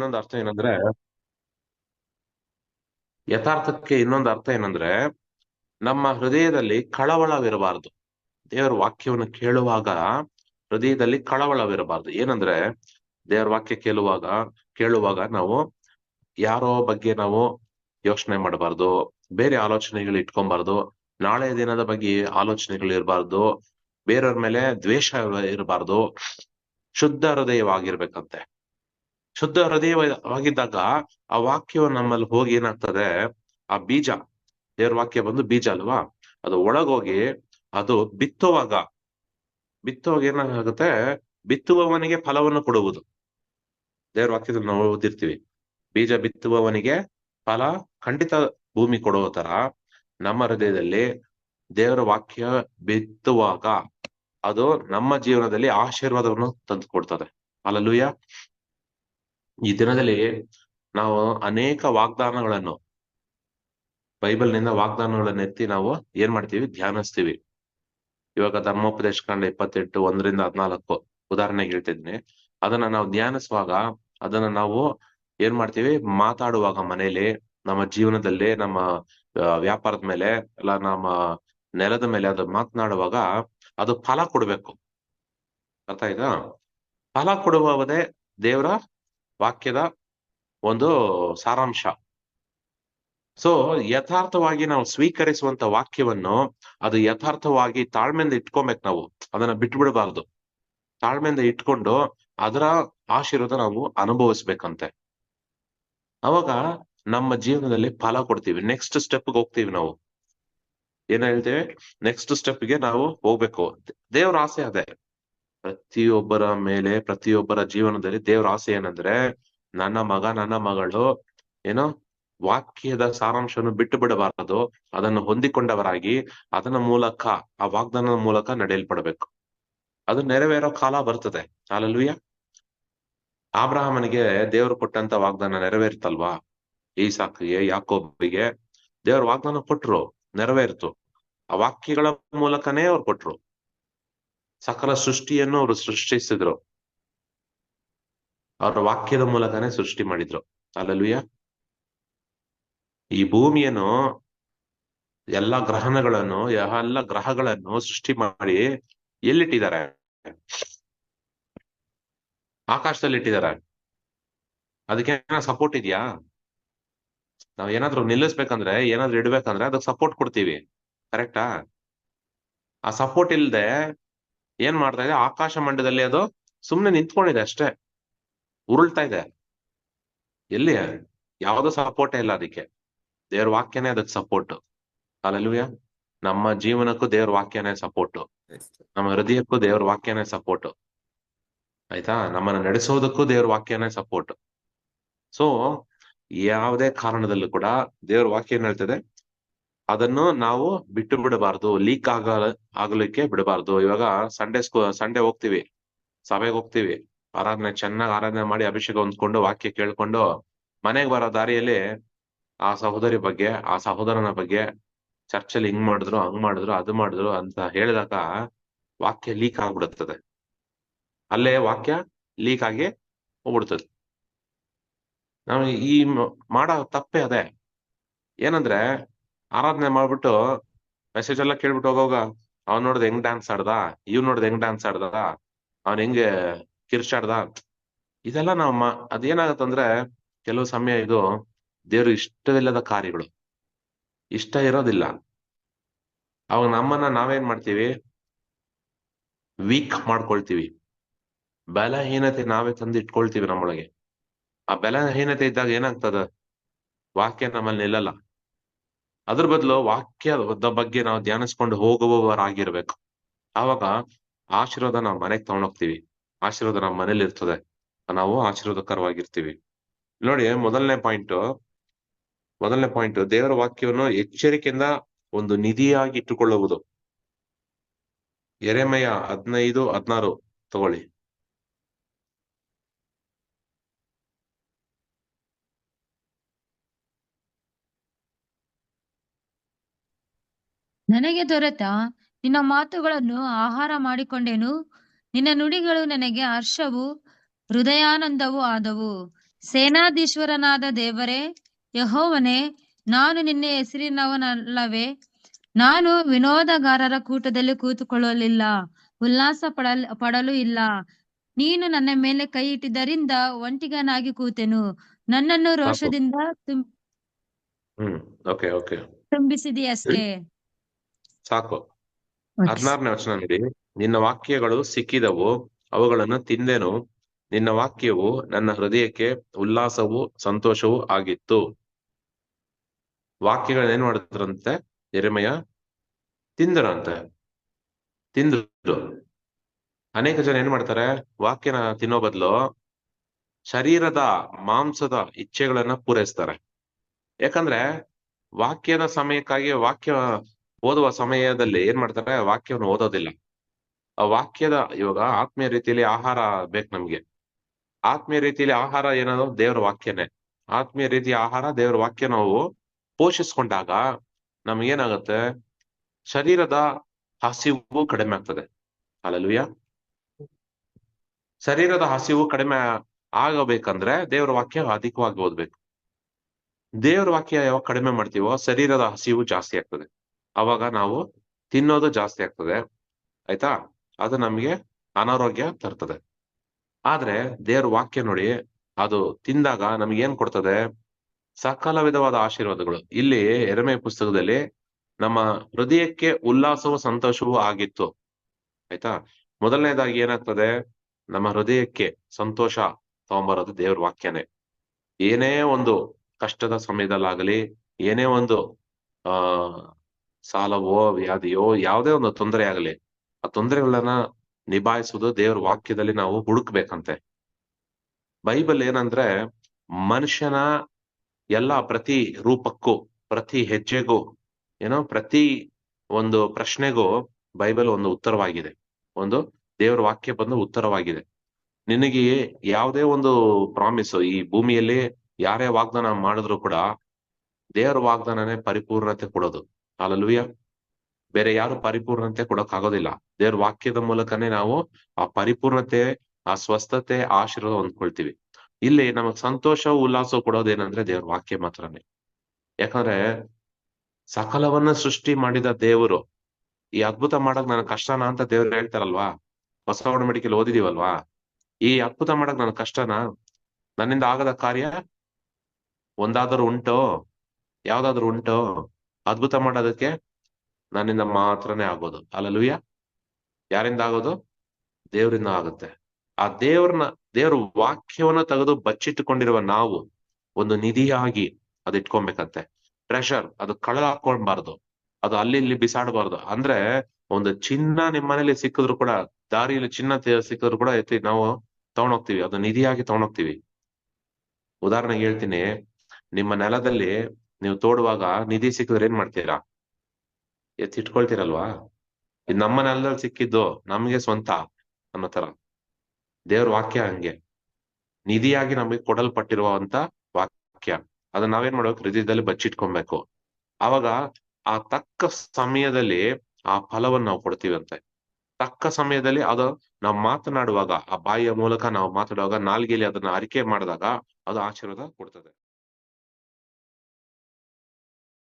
ಇನ್ನೊಂದು ಅರ್ಥ ಏನಂದ್ರೆ, ಯಥಾರ್ಥಕ್ಕೆ ಇನ್ನೊಂದು ಅರ್ಥ ಏನಂದ್ರೆ, ನಮ್ಮ ಹೃದಯದಲ್ಲಿ ಕಳವಳವಿರಬಾರದು. ದೇವರ ವಾಕ್ಯವನ್ನು ಕೇಳುವಾಗ ಹೃದಯದಲ್ಲಿ ಕಳವಳವಿರಬಾರದು. ಏನಂದ್ರೆ, ದೇವರ ವಾಕ್ಯ ಕೇಳುವಾಗ ಕೇಳುವಾಗ ನಾವು ಯಾರೋ ಬಗ್ಗೆ ನಾವು ಯೋಚನೆ ಮಾಡಬಾರ್ದು, ಬೇರೆ ಆಲೋಚನೆಗಳು ಇಟ್ಕೊಬಾರ್ದು, ನಾಳೆ ದಿನದ ಬಗ್ಗೆ ಆಲೋಚನೆಗಳು ಇರಬಾರ್ದು, ಬೇರೆಯವ್ರ ಮೇಲೆ ದ್ವೇಷ ಇರಬಾರ್ದು, ಶುದ್ಧ ಹೃದಯವಾಗಿರ್ಬೇಕಂತೆ. ಶುದ್ಧ ಹೃದಯವಾಗಿದ್ದಾಗ ಆ ವಾಕ್ಯವು ನಮ್ಮಲ್ಲಿ ಹೋಗಿ ಏನಾಗ್ತದೆ? ಆ ಬೀಜ, ದೇವ್ರ ವಾಕ್ಯ ಬಂದು ಬೀಜ ಅಲ್ವಾ? ಅದು ಒಳಗೋಗಿ ಅದು ಬಿತ್ತುವಾಗ ಬಿತ್ತುವಾಗ ಏನಾಗುತ್ತೆ? ಬಿತ್ತುವವನಿಗೆ ಫಲವನ್ನು ಕೊಡುವುದು. ದೇವ್ರ ವಾಕ್ಯದಲ್ಲಿ ನಾವು ಓದಿರ್ತೀವಿ. ಬೀಜ ಬಿತ್ತುವವನಿಗೆ ಫಲ, ಖಂಡಿತ ಭೂಮಿ ಕೊಡುವ ತರ. ನಮ್ಮ ಹೃದಯದಲ್ಲಿ ದೇವರ ವಾಕ್ಯ ಬಿತ್ತುವಾಗ ಅದು ನಮ್ಮ ಜೀವನದಲ್ಲಿ ಆಶೀರ್ವಾದವನ್ನು ತಂದು ಕೊಡ್ತದೆ. ಅಲ್ಲೂಯ ಈ ದಿನದಲ್ಲಿ ನಾವು ಅನೇಕ ವಾಗ್ದಾನಗಳನ್ನು, ಬೈಬಲ್ನಿಂದ ವಾಗ್ದಾನಗಳನ್ನ ಎತ್ತಿ ನಾವು ಏನ್ ಮಾಡ್ತೀವಿ? ಧ್ಯಾನಿಸ್ತೀವಿ. ಇವಾಗ ಧರ್ಮೋಪದೇಶ ಕಂಡ ಇಪ್ಪತ್ತೆಂಟು, ಒಂದರಿಂದ ಹದ್ನಾಲ್ಕು ಉದಾಹರಣೆಗೆ ಹೇಳ್ತಿದ್ದೀನಿ. ಅದನ್ನ ನಾವು ಧ್ಯಾನಿಸುವಾಗ ಅದನ್ನ ನಾವು ಏನ್ ಮಾಡ್ತೀವಿ? ಮಾತಾಡುವಾಗ ಮನೇಲಿ ನಮ್ಮ ಜೀವನದಲ್ಲಿ, ನಮ್ಮ ವ್ಯಾಪಾರದ ಮೇಲೆ ಎಲ್ಲ ನಮ್ಮ ನೆಲದ ಮೇಲೆ ಅದು ಮಾತನಾಡುವಾಗ ಅದು ಫಲ ಕೊಡ್ಬೇಕು. ಅರ್ಥ ಆಯ್ತಾ? ಫಲ ಕೊಡುವದೇ ದೇವರ ವಾಕ್ಯದ ಒಂದು ಸಾರಾಂಶ. ಸೊ ಯಥಾರ್ಥವಾಗಿ ನಾವು ಸ್ವೀಕರಿಸುವಂತ ವಾಕ್ಯವನ್ನು ಅದು ಯಥಾರ್ಥವಾಗಿ ತಾಳ್ಮೆಯಿಂದ ಇಟ್ಕೊಬೇಕು ನಾವು. ಅದನ್ನ ಬಿಟ್ಬಿಡಬಾರ್ದು. ತಾಳ್ಮೆಯಿಂದ ಇಟ್ಕೊಂಡು ಅದರ ಆಶೀರ್ವಾದ ನಾವು ಅನುಭವಿಸ್ಬೇಕಂತೆ. ಅವಾಗ ನಮ್ಮ ಜೀವನದಲ್ಲಿ ಫಲ ಕೊಡ್ತೀವಿ. ನೆಕ್ಸ್ಟ್ ಸ್ಟೆಪ್ಗೆ ಹೋಗ್ತೀವಿ ನಾವು. ಏನ್ ಹೇಳ್ತೇವೆ? ನೆಕ್ಸ್ಟ್ ಸ್ಟೆಪ್ಗೆ ನಾವು ಹೋಗ್ಬೇಕು. ದೇವ್ರ ಆಸೆ ಅದೇ. ಪ್ರತಿಯೊಬ್ಬರ ಮೇಲೆ, ಪ್ರತಿಯೊಬ್ಬರ ಜೀವನದಲ್ಲಿ ದೇವರ ಆಸೆ ಏನಂದ್ರೆ, ನನ್ನ ಮಗ, ನನ್ನ ಮಗಳು ಏನೋ ವಾಕ್ಯದ ಸಾರಾಂಶವನ್ನು ಬಿಟ್ಟು ಬಿಡಬಾರದು. ಅದನ್ನು ಹೊಂದಿಕೊಂಡವರಾಗಿ ಅದನ್ನ ಮೂಲಕ, ಆ ವಾಗ್ದಾನದ ಮೂಲಕ ನಡೆಯಲ್ಪಡಬೇಕು. ಅದು ನೆರವೇರೋ ಕಾಲ ಬರ್ತದೆ. ಅಲ್ಲಲ್ವಿಯ ಆಬ್ರಹಾಮನಿಗೆ ದೇವರು ಕೊಟ್ಟಂತ ವಾಗ್ದಾನ ನೆರವೇರ್ತಲ್ವಾ ಸಾಕಿಗೆ ಯಾಕೋಬಿಗೆ ದೇವ್ರ ವಾಗ್ದಾನ ಕೊಟ್ರು, ನೆರವೇರ್ತು. ಆ ವಾಕ್ಯಗಳ ಮೂಲಕನೇ ಅವ್ರು ಕೊಟ್ರು. ಸಕಲ ಸೃಷ್ಟಿಯನ್ನು ಅವರು ಸೃಷ್ಟಿಸಿದ್ರು. ಅವರ ವಾಕ್ಯದ ಮೂಲಕನೇ ಸೃಷ್ಟಿ ಮಾಡಿದ್ರು. ಅಲ್ಲಲ್ವಿಯ ಈ ಭೂಮಿಯನ್ನು, ಎಲ್ಲ ಗ್ರಹಣಗಳನ್ನು, ಎಲ್ಲ ಗ್ರಹಗಳನ್ನು ಸೃಷ್ಟಿ ಮಾಡಿ ಎಲ್ಲಿಟ್ಟಿದ್ದಾರೆ? ಆಕಾಶದಲ್ಲಿ ಇಟ್ಟಿದ್ದಾರೆ ಅದಕ್ಕೆ ಸಪೋರ್ಟ್ ಇದೆಯಾ? ನಾವ್ ಏನಾದ್ರು ನಿಲ್ಲಿಸ್ಬೇಕಂದ್ರೆ, ಏನಾದ್ರು ಇಡ್ಬೇಕಂದ್ರೆ ಅದಕ್ಕೆ ಸಪೋರ್ಟ್ ಕೊಡ್ತೀವಿ. ಕರೆಕ್ಟಾ ಆ? ಸಪೋರ್ಟ್ ಇಲ್ದೆ ಏನ್ ಮಾಡ್ತಾ ಇದೆ? ಆಕಾಶ ಮಂಡದಲ್ಲಿ ಅದು ಸುಮ್ನೆ ನಿಂತ್ಕೊಂಡಿದೆ ಅಷ್ಟೇ. ಉರುಳ್ತಾ ಇದೆ. ಎಲ್ಲಿ? ಯಾವ್ದು ಸಪೋರ್ಟೇ ಇಲ್ಲ ಅದಕ್ಕೆ. ದೇವ್ರ ವಾಕ್ಯನೇ ಅದಕ್ಕೆ ಸಪೋರ್ಟ್ ಅಲ್ಲಲ್ವಿಯ ನಮ್ಮ ಜೀವನಕ್ಕೂ ದೇವ್ರ ವಾಕ್ಯನೇ ಸಪೋರ್ಟ್ ನಮ್ಮ ಹೃದಯಕ್ಕೂ ದೇವ್ರ ವಾಕ್ಯನೇ ಸಪೋರ್ಟ್ ಆಯ್ತಾ? ನಮ್ಮನ್ನ ನಡೆಸೋದಕ್ಕೂ ದೇವ್ರ ವಾಕ್ಯನೇ ಸಪೋರ್ಟ್ ಸೊ ಯಾವುದೇ ಕಾರಣದಲ್ಲೂ ಕೂಡ ದೇವ್ರ ವಾಕ್ಯ ಏನ್ ಹೇಳ್ತದೆ? ಅದನ್ನು ನಾವು ಬಿಟ್ಟು ಬಿಡಬಾರ್ದು ಲೀಕ್ ಆಗ ಆಗ್ಲಿಕ್ಕೆ ಬಿಡಬಾರ್ದು. ಇವಾಗ ಸಂಡೇ ಸ್ಕೂ ಸಂಡೇ ಹೋಗ್ತಿವಿ, ಸಭೆಗೆ ಹೋಗ್ತಿವಿ. ಆರಾಧನೆ, ಚೆನ್ನಾಗಿ ಆರಾಧನೆ ಮಾಡಿ ಅಭಿಷೇಕ ಹೊಂದ್ಕೊಂಡು, ವಾಕ್ಯ ಕೇಳ್ಕೊಂಡು, ಮನೆಗೆ ಬರೋ ದಾರಿಯಲ್ಲಿ ಆ ಸಹೋದರಿ ಬಗ್ಗೆ, ಆ ಸಹೋದರನ ಬಗ್ಗೆ ಚರ್ಚಲ್ಲಿ ಹಿಂಗ್ ಮಾಡಿದ್ರು, ಹಂಗ್ ಮಾಡಿದ್ರು, ಅದು ಮಾಡಿದ್ರು ಅಂತ ಹೇಳಿದಾಗ ವಾಕ್ಯ ಲೀಕ್ ಆಗ್ಬಿಡುತ್ತದೆ. ಅಲ್ಲೇ ವಾಕ್ಯ ಲೀಕ್ ಆಗಿ ಹೋಗ್ಬಿಡ್ತದೆ. ನಾವು ಈ ಮಾಡೋ ತಪ್ಪೇ ಅದೇ. ಏನಂದ್ರೆ ಆರಾಧನೆ ಮಾಡ್ಬಿಟ್ಟು ಮೆಸೇಜ್ ಎಲ್ಲ ಕೇಳ್ಬಿಟ್ಟು ಹೋಗೋವಾಗ, ಅವ್ನ್ ನೋಡ್ದ ಹೆಂಗ್ ಡ್ಯಾನ್ಸ್ ಆಡ್ದ? ಇವ್ ನೋಡ್ದ ಹೆಂಗ್ ಡ್ಯಾನ್ಸ್ ಆಡ್ದ? ಅವ್ನ್ ಹೆಂಗೆ ಕಿರ್ಚಾಡ್ದ ಇದೆಲ್ಲ ನಾವು ಅದೇನಾಗತ್ತಂದ್ರೆ ಕೆಲವು ಸಮಯ ಇದು ದೇವ್ರು ಇಷ್ಟವಿಲ್ಲದ ಕಾರ್ಯಗಳು. ಇಷ್ಟ ಇರೋದಿಲ್ಲ. ಅವಾಗ ನಮ್ಮನ್ನ ನಾವೇನ್ ಮಾಡ್ತೀವಿ? ವೀಕ್ ಮಾಡ್ಕೊಳ್ತೀವಿ. ಬಲಹೀನತೆ ನಾವೇ ತಂದು ಇಟ್ಕೊಳ್ತೀವಿ ನಮ್ಮೊಳಗೆ. ಆ ಬಲಹೀನತೆ ಇದ್ದಾಗ ಏನಾಗ್ತದ? ವಾಕ್ಯ ನಮ್ಮಲ್ಲಿ ನಿಲ್ಲಲ್ಲ. ಅದ್ರ ಬದಲು ವಾಕ್ಯದ ಬಗ್ಗೆ ನಾವು ಧ್ಯಾನಿಸ್ಕೊಂಡು ಹೋಗುವವರಾಗಿರ್ಬೇಕು. ಆವಾಗ ಆಶೀರ್ವಾದ ನಾವು ಮನೆಗೆ ತಗೊಂಡೋಗ್ತೀವಿ. ಆಶೀರ್ವಾದ ನಮ್ಮ ಮನೇಲಿ ಇರ್ತದೆ. ನಾವು ಆಶೀರ್ವಾದಕರವಾಗಿರ್ತೀವಿ. ನೋಡಿ, ಮೊದಲನೇ ಪಾಯಿಂಟ್. ಮೊದಲನೇ ಪಾಯಿಂಟ್, ದೇವರ ವಾಕ್ಯವನ್ನು ಎಚ್ಚರಿಕೆಯಿಂದ ಒಂದು ನಿಧಿಯಾಗಿ ಇಟ್ಟುಕೊಳ್ಳುವುದು ಎರೆಮಯ ಹದಿನೈದು ಹದಿನಾರು, ತಗೊಳ್ಳಿ. ನನಗೆ ದೊರೆತ ನಿನ್ನ ಮಾತುಗಳನ್ನು ಆಹಾರ ಮಾಡಿಕೊಂಡೆನು. ನಿನ್ನ ನುಡಿಗಳು ನನಗೆ ಹರ್ಷವು ಹೃದಯಾನಂದವೂ ಆದವು. ಸೇನಾಧೀಶ್ವರನಾದ ದೇವರೇ ಯಹೋವನೇ ನಾನು ನಿನ್ನ ಹೆಸರಿನವನಲ್ಲವೇ. ನಾನು ವಿನೋದಗಾರರ ಕೂಟದಲ್ಲಿ ಕೂತುಕೊಳ್ಳಲಿಲ್ಲ ಉಲ್ಲಾಸ ಪಡಲ್ ಪಡಲು ಇಲ್ಲ. ನೀನು ನನ್ನ ಮೇಲೆ ಕೈ ಇಟ್ಟಿದ್ದರಿಂದ ಒಂಟಿಗನಾಗಿ ಕೂತೆನು. ನನ್ನನ್ನು ರೋಷದಿಂದ ತುಂಬಿಸಿದೆಯಷ್ಟೇ ಸಾಕು. ಹದಿನಾರನೇ ವಚನ ನೋಡಿ ನಿನ್ನ ವಾಕ್ಯಗಳು ಸಿಕ್ಕಿದವು ಅವುಗಳನ್ನು ತಿಂದೆನು ನಿನ್ನ ವಾಕ್ಯವು ನನ್ನ ಹೃದಯಕ್ಕೆ ಉಲ್ಲಾಸವೂ ಸಂತೋಷವೂ ಆಗಿತ್ತು. ವಾಕ್ಯಗಳನ್ನ ಏನ್ ಮಾಡಿದ್ರಂತೆ? ಎರೆಮಯ ತಿಂದರಂತೆ. ತಿಂದ್ರು ಅನೇಕ ಜನ ಏನ್ ಮಾಡ್ತಾರೆ? ವಾಕ್ಯನ ತಿನ್ನೋ ಬದಲು ಶರೀರದ ಮಾಂಸದ ಇಚ್ಛೆಗಳನ್ನ ಪೂರೈಸ್ತಾರೆ. ಯಾಕಂದ್ರೆ ವಾಕ್ಯದ ಸಮಯಕ್ಕಾಗಿ ವಾಕ್ಯ ಓದುವ ಸಮಯದಲ್ಲಿ ಏನ್ ಮಾಡ್ತಾರೆ? ವಾಕ್ಯವನ್ನು ಓದೋದಿಲ್ಲ. ಆ ವಾಕ್ಯದ ಇವಾಗ ಆತ್ಮೀಯ ರೀತಿಯಲ್ಲಿ ಆಹಾರ ಬೇಕು ನಮ್ಗೆ. ಆತ್ಮೀಯ ರೀತಿಯಲ್ಲಿ ಆಹಾರ ಏನದು? ದೇವರ ವಾಕ್ಯನೇ. ಆತ್ಮೀಯ ರೀತಿಯ ಆಹಾರ, ದೇವರ ವಾಕ್ಯ ನಾವು ಪೋಷಿಸ್ಕೊಂಡಾಗ ನಮ್ಗೇನಾಗತ್ತೆ? ಶರೀರದ ಹಸಿವು ಕಡಿಮೆ ಆಗ್ತದೆ. ಅಲ್ಲಲ್ವಿಯ ಶರೀರದ ಹಸಿವು ಕಡಿಮೆ ಆಗಬೇಕಂದ್ರೆ ದೇವರ ವಾಕ್ಯ ಅಧಿಕವಾಗಿ ಓದ್ಬೇಕು. ದೇವರ ವಾಕ್ಯ ಯಾವಾಗ ಕಡಿಮೆ ಮಾಡ್ತೀವೋ, ಶರೀರದ ಹಸಿವು ಜಾಸ್ತಿ ಆಗ್ತದೆ. ಅವಾಗ ನಾವು ತಿನ್ನೋದು ಜಾಸ್ತಿ ಆಗ್ತದೆ, ಆಯ್ತಾ? ಅದು ನಮಗೆ ಅನಾರೋಗ್ಯ ತರ್ತದೆ. ಆದ್ರೆ ದೇವ್ರ ವಾಕ್ಯ ನೋಡಿ, ಅದು ತಿಂದಾಗ ನಮ್ಗೆ ಏನ್ ಕೊಡ್ತದೆ? ಸಕಲ ವಿಧವಾದ ಆಶೀರ್ವಾದಗಳು. ಇಲ್ಲಿ ಎರಮೆ ಪುಸ್ತಕದಲ್ಲಿ ನಮ್ಮ ಹೃದಯಕ್ಕೆ ಉಲ್ಲಾಸವೂ ಸಂತೋಷವೂ ಆಗಿತ್ತು, ಆಯ್ತಾ? ಮೊದಲನೇದಾಗಿ ಏನಾಗ್ತದೆ? ನಮ್ಮ ಹೃದಯಕ್ಕೆ ಸಂತೋಷ ತಗೊಂಬರೋದು ದೇವ್ರ ವಾಕ್ಯನೇ. ಏನೇ ಒಂದು ಕಷ್ಟದ ಸಮಯದಲ್ಲಾಗಲಿ, ಏನೇ ಒಂದು, ಆ ಸಾಲವೋ, ವ್ಯಾಧಿಯೋ, ಯಾವುದೇ ಒಂದು ತೊಂದರೆ ಆಗಲಿ, ಆ ತೊಂದರೆಗಳನ್ನ ನಿಭಾಯಿಸುವುದು ದೇವರ ವಾಕ್ಯದಲ್ಲಿ ನಾವು ಹುಡುಕ್ಬೇಕಂತೆ. ಬೈಬಲ್ ಏನಂದ್ರೆ ಮನುಷ್ಯನ ಎಲ್ಲ ಪ್ರತಿ ರೂಪಕ್ಕೂ, ಪ್ರತಿ ಹೆಜ್ಜೆಗೂ, ಏನೋ ಪ್ರತಿ ಒಂದು ಪ್ರಶ್ನೆಗೂ ಬೈಬಲ್ ಒಂದು ಉತ್ತರವಾಗಿದೆ. ಒಂದು ದೇವರ ವಾಕ್ಯ ಬಂದು ಉತ್ತರವಾಗಿದೆ. ನಿನಗೆ ಯಾವುದೇ ಒಂದು ಪ್ರಾಮಿಸ್, ಈ ಭೂಮಿಯಲ್ಲಿ ಯಾರೇ ವಾಗ್ದಾನ ಮಾಡಿದ್ರು ಕೂಡ ದೇವರ ವಾಗ್ದಾನನೇ ಪರಿಪೂರ್ಣತೆ ಕೊಡೋದು. ಅಲ್ಲಲ್ವಿಯ ಬೇರೆ ಯಾರು ಪರಿಪೂರ್ಣತೆ ಕೊಡಕ್ ಆಗೋದಿಲ್ಲ ದೇವ್ರ ವಾಕ್ಯದ ಮೂಲಕನೇ ನಾವು ಆ ಪರಿಪೂರ್ಣತೆ, ಆ ಸ್ವಸ್ಥತೆ, ಆಶೀರ್ವಾದ ಹೊಂದ್ಕೊಳ್ತೀವಿ. ಇಲ್ಲಿ ನಮಗ್ ಸಂತೋಷ ಉಲ್ಲಾಸ ಕೊಡೋದೇನಂದ್ರೆ ದೇವ್ರ ವಾಕ್ಯ ಮಾತ್ರನೇ. ಯಾಕಂದ್ರೆ ಸಕಲವನ್ನ ಸೃಷ್ಟಿ ಮಾಡಿದ ದೇವರು, ಈ ಅದ್ಭುತ ಮಾಡಕ್ ನನ್ ಕಷ್ಟನಾ ಅಂತ ದೇವ್ರು ಹೇಳ್ತಾರಲ್ವಾ? ಹೊಸ ಒಡಂಬಡಿಕೆಯಲ್ಲಿ ಓದಿದೀವಲ್ವಾ? ಈ ಅದ್ಭುತ ಮಾಡಕ್ ನನ್ ಕಷ್ಟನಾ? ನನ್ನಿಂದ ಆಗದ ಕಾರ್ಯ ಒಂದಾದ್ರೂ ಉಂಟೋ? ಯಾವ್ದಾದ್ರು ಉಂಟೋ? ಅದ್ಭುತ ಮಾಡೋದಕ್ಕೆ ನನ್ನಿಂದ ಮಾತ್ರನೇ ಆಗೋದು. ಅಲ್ಲಲುಯ್ಯ ಯಾರಿಂದ ಆಗೋದು? ದೇವರಿಂದ ಆಗುತ್ತೆ. ಆ ದೇವ್ರನ್ನ, ದೇವ್ರ ವಾಕ್ಯವನ್ನ ತೆಗೆದು ಬಚ್ಚಿಟ್ಟುಕೊಂಡಿರುವ ನಾವು ಒಂದು ನಿಧಿಯಾಗಿ ಅದು ಇಟ್ಕೊಬೇಕಂತೆ. ಟ್ರೆಷರ್ ಅದು ಕಳಲ ಹಾಕೊಳ್ಬಾರ್ದು ಅದು ಅಲ್ಲಿ ಇಲ್ಲಿ ಬಿಸಾಡಬಾರ್ದು. ಅಂದ್ರೆ ಒಂದು ಚಿನ್ನ ನಿಮ್ ಮನೇಲಿ ಸಿಕ್ಕಿದ್ರು ಕೂಡ, ದಾರಿಯಲ್ಲಿ ಚಿನ್ನ ಸಿಕ್ಕಿದ್ರು ಕೂಡ ಎತ್ತಿ ನಾವು ತಗೊಂಡೋಗ್ತೀವಿ. ಅದು ನಿಧಿಯಾಗಿ ತಗೊಂಡೋಗ್ತೀವಿ. ಉದಾಹರಣೆಗೆ ಹೇಳ್ತೀನಿ. ನಿಮ್ಮ ನೆಲದಲ್ಲಿ ನೀವು ತೋಡುವಾಗ ನಿಧಿ ಸಿಕ್ಕಿದ್ರೆ ಏನ್ ಮಾಡ್ತೀರಾ? ಎತ್ತಿ ಇಟ್ಕೊಳ್ತೀರಲ್ವಾ? ಇದು ನಮ್ಮ ನೆಲದಲ್ಲಿ ಸಿಕ್ಕಿದ್ದು ನಮ್ಗೆ ಸ್ವಂತ ಅನ್ನೋ ತರ ದೇವ್ರ ವಾಕ್ಯ ಹಂಗೆ. ನಿಧಿಯಾಗಿ ನಮಗೆ ಕೊಡಲ್ಪಟ್ಟಿರುವಂತ ವಾಕ್ಯ. ಅದನ್ನ ನಾವೇನ್ ಮಾಡ್ಬೇಕು? ಹೃದಯದಲ್ಲಿ ಬಚ್ಚಿಟ್ಕೊಬೇಕು. ಅವಾಗ ಆ ತಕ್ಕ ಸಮಯದಲ್ಲಿ ಆ ಫಲವನ್ನು ನಾವು ಕೊಡ್ತೀವಂತೆ ತಕ್ಕ ಸಮಯದಲ್ಲಿ ಅದು ನಾವು ಮಾತನಾಡುವಾಗ, ಆ ಬಾಯಿಯ ಮೂಲಕ ನಾವು ಮಾತಾಡುವಾಗ ನಾಲ್ಗೆಯಲ್ಲಿ ಅದನ್ನ ಅರಿಕೆ ಮಾಡಿದಾಗ ಅದು ಆಶೀರ್ವಾದ ಕೊಡ್ತದೆ.